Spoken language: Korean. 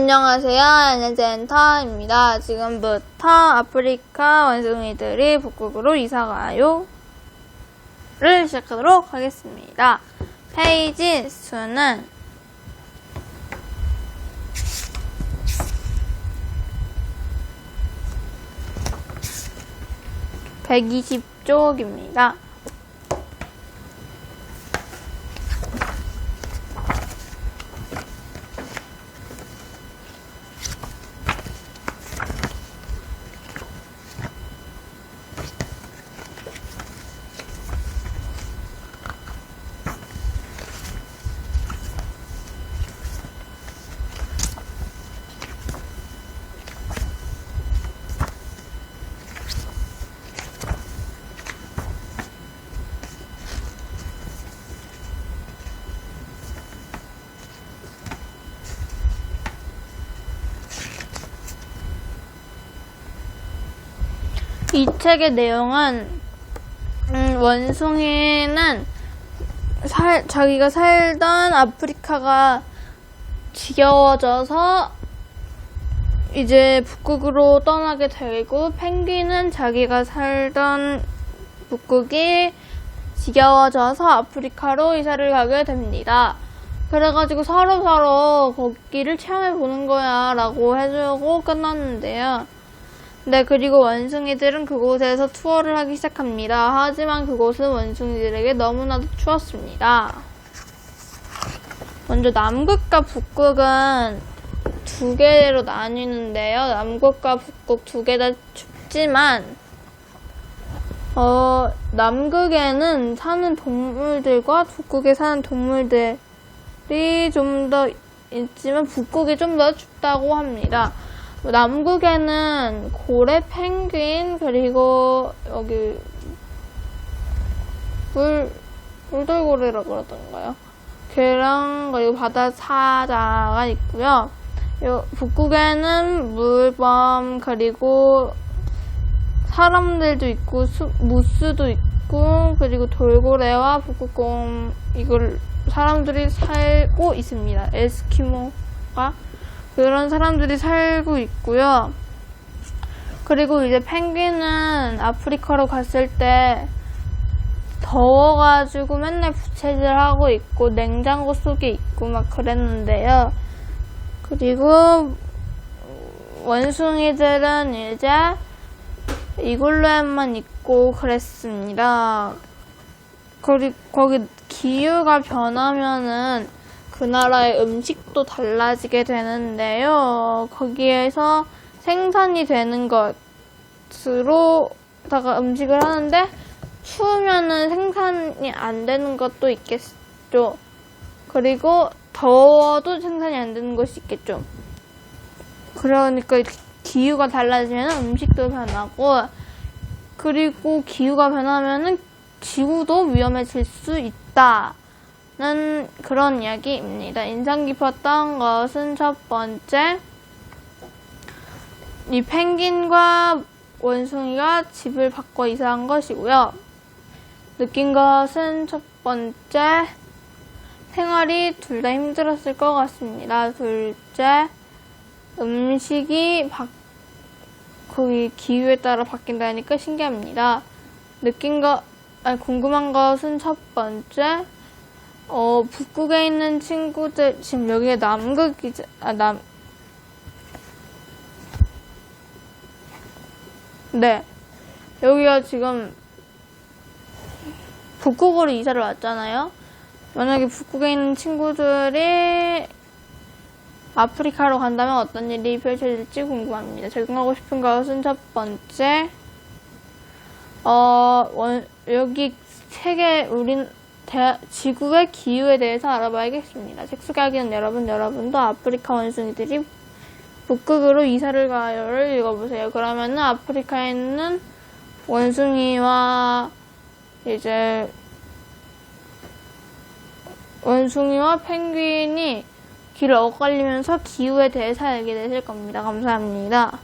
안녕하세요. 엔젠터입니다. 지금부터 아프리카 원숭이들이 북극으로 이사가요. 를 시작하도록 하겠습니다. 페이지 수는 120쪽입니다. 이 책의 내용은 음, 원숭이는 살, 자기가 살던 아프리카가 지겨워져서 이제 북극으로 떠나게 되고 펭귄은 자기가 살던 북극이 지겨워져서 아프리카로 이사를 가게 됩니다. 그래가지고 서로서로 거기를 체험해 보는 거야 라고 해주고 끝났는데요. 네, 그리고 원숭이들은 그곳에서 투어를 하기 시작합니다. 하지만 그곳은 원숭이들에게 너무나도 추웠습니다. 먼저 남극과 북극은 두 개로 나뉘는데요. 남극과 북극 두 개 다 춥지만, 어, 남극에는 사는 동물들과 북극에 사는 동물들이 좀 더 있지만 북극이 좀 더 춥다고 합니다. 남극에는 고래, 펭귄, 그리고 여기 물, 물돌고래라고 그러던가요? 걔랑 그리고 바다 사자가 있고요. 요 북극에는 물범 그리고 사람들도 있고 수, 무스도 있고 그리고 돌고래와 북극곰 이걸 사람들이 살고 있습니다. 에스키모가 그런 사람들이 살고 있고요. 그리고 이제 펭귄은 아프리카로 갔을 때 더워가지고 맨날 부채질하고 있고 냉장고 속에 있고 막 그랬는데요. 그리고 원숭이들은 이제 이글루에만 있고 그랬습니다. 거기, 거기 기후가 변하면은 그 나라의 음식도 달라지게 되는데요. 거기에서 생산이 되는 것으로다가 음식을 하는데 추우면은 생산이 안 되는 것도 있겠죠. 그리고 더워도 생산이 안 되는 것이 있겠죠. 그러니까 기후가 달라지면 음식도 변하고 그리고 기후가 변하면은 지구도 위험해질 수 있다. 는 그런 이야기입니다. 인상 깊었던 것은 첫 번째, 이 펭귄과 원숭이가 집을 바꿔 이사한 것이고요. 느낀 것은 첫 번째, 생활이 둘 다 힘들었을 것 같습니다. 둘째, 음식이 바, 거기 기후에 따라 바뀐다니까 신기합니다. 느낀 것, 궁금한 것은 첫 번째, 어, 북극에 있는 친구들, 지금 여기가 남극이지, 아, 남, 네. 여기가 지금 북극으로 이사를 왔잖아요. 만약에 북극에 있는 친구들이 아프리카로 간다면 어떤 일이 펼쳐질지 궁금합니다. 적용하고 싶은 것은 첫 번째, 어, 원, 여기 세계, 우린, 대, 지구의 기후에 대해서 알아봐야겠습니다. 책 소개하기는 여러분, 여러분도 아프리카 원숭이들이 북극으로 이사를 가요를 읽어보세요. 그러면은 아프리카에 있는 원숭이와 이제 원숭이와 펭귄이 길을 엇갈리면서 기후에 대해서 알게 되실 겁니다. 감사합니다.